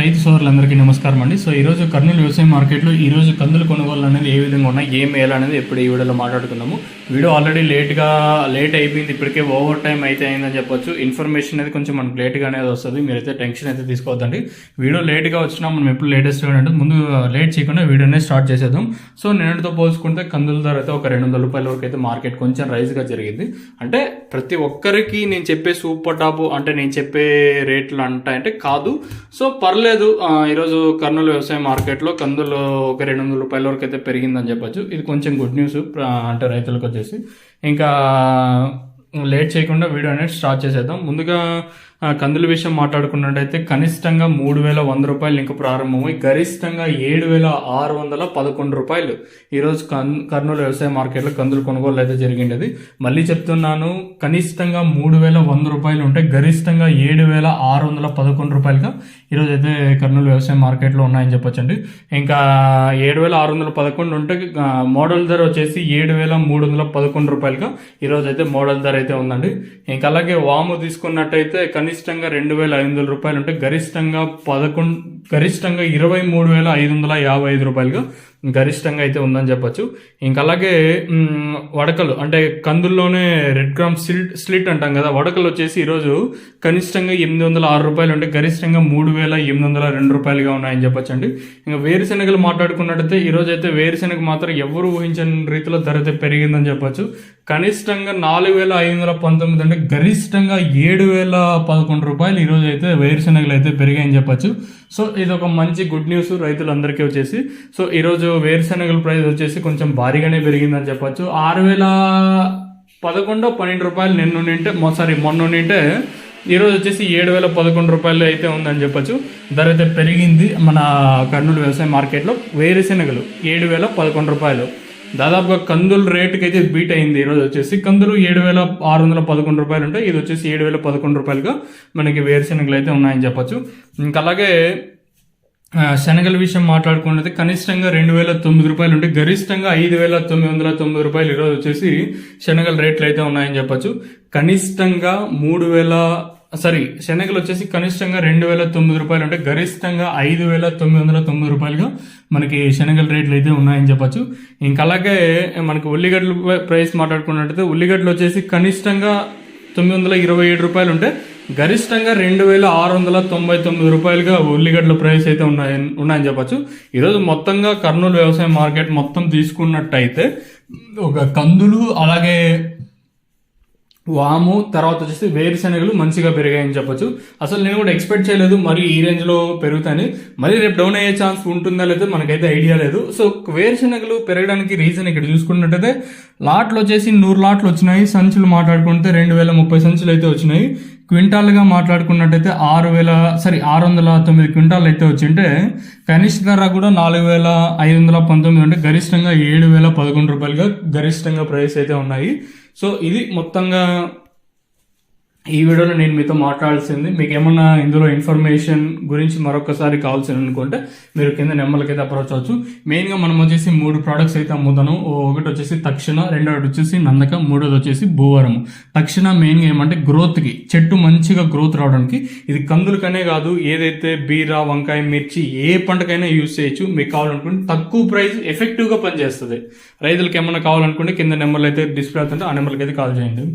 రైతు సోదరులందరికీ నమస్కారం అండి. సో ఈరోజు కర్నూలు వ్యవసాయ మార్కెట్లో ఈరోజు కందులు కొనుగోలు అనేది ఏ విధంగా ఉన్నాయి ఏం వేయాలనేది ఇప్పుడు ఈ వీడియోలో మాట్లాడుకుందాము. వీడియో ఆల్రెడీ లేట్గా లేట్ అయిపోయింది ఇప్పటికే ఓవర్ టైం అయితే అయిందని చెప్పొచ్చు. ఇన్ఫర్మేషన్ అనేది కొంచెం మనకు లేట్గా అనేది వస్తుంది మీరైతే టెన్షన్ అయితే తీసుకోవద్దండి. వీడియో లేట్గా వచ్చినా మనం ఎప్పుడు లేటెస్ట్ అంటే ముందు uh, లేట్ చేయకుండా వీడియోనే స్టార్ట్ చేసేద్దాం. సో నిన్నటితో పోల్చుకుంటే కందుల ధర అయితే ఒక రెండు వందల రూపాయల వరకు అయితే మార్కెట్ కొంచెం రైజ్గా జరిగింది. అంటే ప్రతి ఒక్కరికి నేను చెప్పే సూపర్ టాప్ అంటే నేను చెప్పే రేట్లు అంటే కాదు. సో పర్లేదు ఆ, ఈరోజు కర్నూలు వ్యవసాయ మార్కెట్లో కందులు ఒక రెండు వందల రూపాయల వరకు అయితే పెరిగిందని చెప్పొచ్చు. ఇది కొంచెం గుడ్ న్యూస్ అంటే రైతులకు వచ్చేసి. ఇంకా లేట్ చేయకుండా వీడియో అనేది స్టార్ట్ చేసేద్దాం. ముందుగా కందుల విషయం మాట్లాడుకున్నట్టయితే కనిష్టంగా మూడు వేల వంద రూపాయలు ఇంకా ప్రారంభమై గరిష్టంగా ఏడు వేల ఆరు వందల పదకొండు రూపాయలు. ఈరోజు కన్ కర్నూలు వ్యవసాయ మార్కెట్లో కందులు కొనుగోలు అయితే జరిగింది మళ్ళీ చెప్తున్నాను కనిష్టంగా మూడు వేల వంద రూపాయలు ఉంటే గరిష్టంగా ఏడు వేల ఆరు వందల పదకొండు రూపాయలుగా ఈరోజు అయితే కర్నూలు వ్యవసాయ మార్కెట్లో ఉన్నాయని చెప్పొచ్చండి. ఇంకా ఏడు వేల ఆరు వందల పదకొండు ఉంటే మోడల్ ధర వచ్చేసి ఏడు వేల మూడు వందల పదకొండు రూపాయలుగా ఈరోజు అయితే మోడల్ ధర అయితే ఉందండి. ఇంకా అలాగే వాము తీసుకున్నట్టయితే కనిష్టంగా రెండు వేల ఐదు వందల రూపాయలు ఉంటే గరిష్టంగా పదకొండు గరిష్టంగా ఇరవై మూడు వేల ఐదు వందల యాభై ఐదు రూపాయలుగా గరిష్టంగా అయితే ఉందని చెప్పొచ్చు. ఇంకా అలాగే వడకలు అంటే కందుల్లోనే రెడ్ గ్రామ్ స్లిట్ స్లిట్ అంటాం కదా వడకలు వచ్చేసి ఈరోజు కనిష్టంగా ఎనిమిది వందల ఆరు రూపాయలు ఉంటే గరిష్టంగా మూడు వేల ఎనిమిది వందల రెండు రూపాయలుగా ఉన్నాయని చెప్పొచ్చండి. ఇంకా వేరుశెనగలు మాట్లాడుకున్నట్టయితే ఈరోజు అయితే వేరుశెనగ మాత్రం ఎవరు ఊహించని రీతిలో ధర అయితే పెరిగిందని చెప్పొచ్చు. కనిష్టంగా నాలుగు వేల ఐదు వందల పంతొమ్మిది అంటే గరిష్టంగా ఏడు వేల పదకొండు రూపాయలు ఈరోజు అయితే వేరుశెనగలు అయితే పెరిగాయని చెప్పొచ్చు. సో ఇది ఒక మంచి గుడ్ న్యూస్ రైతులందరికీ వచ్చేసి. సో ఈరోజు వేరుశనగల ప్రైస్ వచ్చేసి కొంచెం భారీగానే పెరిగిందని చెప్పొచ్చు. ఆరు వేల పదకొండో పన్నెండు రూపాయలు నిన్న నింటే సారీ మొన్న నింటే ఈరోజు వచ్చేసి ఏడు వేల పదకొండు రూపాయలు అయితే ఉందని చెప్పొచ్చు. ధర అయితే పెరిగింది మన కర్నూలు వ్యవసాయ మార్కెట్లో. వేరుశెనగలు ఏడు వేల పదకొండు రూపాయలు. దాదాపుగా కందుల రేటుకి అయితే బీట్ అయింది ఈరోజు వచ్చేసి. కందులు ఏడు వేల ఆరు వందల పదకొండు రూపాయలు ఉంటాయి ఇది వచ్చేసి ఏడు వేల పదకొండు రూపాయలుగా మనకి వేరుశెనగలు అయితే ఉన్నాయని చెప్పొచ్చు. ఇంకా అలాగే శనగల విషయం మాట్లాడుకున్నది కనిష్టంగా రెండు వేల తొమ్మిది రూపాయలు ఉంటే గరిష్టంగా ఐదు వేల తొమ్మిది వందల తొమ్మిది రూపాయలు ఈరోజు వచ్చేసి శనగల రేట్లు అయితే ఉన్నాయని చెప్పొచ్చు. కనిష్టంగా మూడు వేల సారీ శనగలు వచ్చేసి కనిష్టంగా రెండు వేల తొమ్మిది రూపాయలు ఉంటే గరిష్టంగా ఐదు వేల తొమ్మిది వందల తొమ్మిది రూపాయలుగా మనకి శనగల రేట్లు అయితే ఉన్నాయని చెప్పొచ్చు. ఇంకా అలాగే మనకి ఉల్లిగడ్డల ప్రైస్ మాట్లాడుకున్నట్టయితే ఉల్లిగడ్డలు వచ్చేసి కనిష్టంగా తొమ్మిది వందల ఇరవై ఏడు రూపాయలు ఉంటే గరిష్టంగా రెండు వేల ఆరు వందల తొంభై తొమ్మిది రూపాయలుగా ఉల్లిగడ్డల ప్రైస్ అయితే ఉన్నాయి ఉన్నాయని చెప్పచ్చు. ఈరోజు మొత్తంగా కర్నూలు వ్యవసాయ మార్కెట్ మొత్తం తీసుకున్నట్టయితే ఒక కందులు అలాగే వాము తర్వాత వచ్చేసి వేరుశనగలు మంచిగా పెరిగాయని చెప్పొచ్చు. అసలు నేను కూడా ఎక్స్పెక్ట్ చేయలేదు మరి ఈ రేంజ్లో పెరుగుతాయని. మరి రేపు డౌన్ అయ్యే ఛాన్స్ ఉంటుందా లేదా మనకైతే ఐడియా లేదు. సో వేరుశనగలు పెరగడానికి రీజన్ ఇక్కడ చూసుకున్నట్టయితే లాట్లు వచ్చేసి నూరు లాట్లు వచ్చినాయి. సంచులు మాట్లాడుకుంటే రెండు వేల ముప్పై సంచులు అయితే వచ్చినాయి. క్వింటాల్గా మాట్లాడుకున్నట్టయితే ఆరు వేల సారీ ఆరు వందల తొమ్మిది క్వింటాల్ అయితే వచ్చింటే కనిష్ట ధర కూడా నాలుగు వేల ఐదు వందల పంతొమ్మిది అంటే గరిష్టంగా ఏడు వేల పదకొండు రూపాయలుగా గరిష్టంగా ప్రైస్ అయితే ఉన్నాయి. సో ఇది మొత్తంగా ఈ వీడియోలో నేను మీతో మాట్లాడాల్సింది మీకు ఏమన్నా ఇందులో ఇన్ఫర్మేషన్ గురించి మరొకసారి కావాల్సింది అనుకుంటే మీరు కింద నెంబర్లకైతే అప్రోచ్ అవ్వచ్చు. మెయిన్గా మనం వచ్చేసి మూడు ప్రోడక్ట్స్ అయితే అమ్ముతాను. ఒకటి వచ్చేసి తక్షణ రెండోది వచ్చేసి నందక మూడోది వచ్చేసి భూవరము తక్షణ మెయిన్గా ఏమంటే గ్రోత్కి చెట్టు మంచిగా గ్రోత్ రావడానికి. ఇది కందులకనే కాదు ఏదైతే బీర వంకాయ మిర్చి ఏ పంటకైనా యూజ్ చేయొచ్చు. మీకు కావాలనుకుంటే తక్కువ ప్రైస్ ఎఫెక్టివ్గా పనిచేస్తుంది. రైతులకు ఏమన్నా కావాలనుకుంటే కింద నెంబర్లు అయితే డిస్ప్లే అవుతుంటే ఆ నెంబర్కి అయితే కాల్ చేయండి.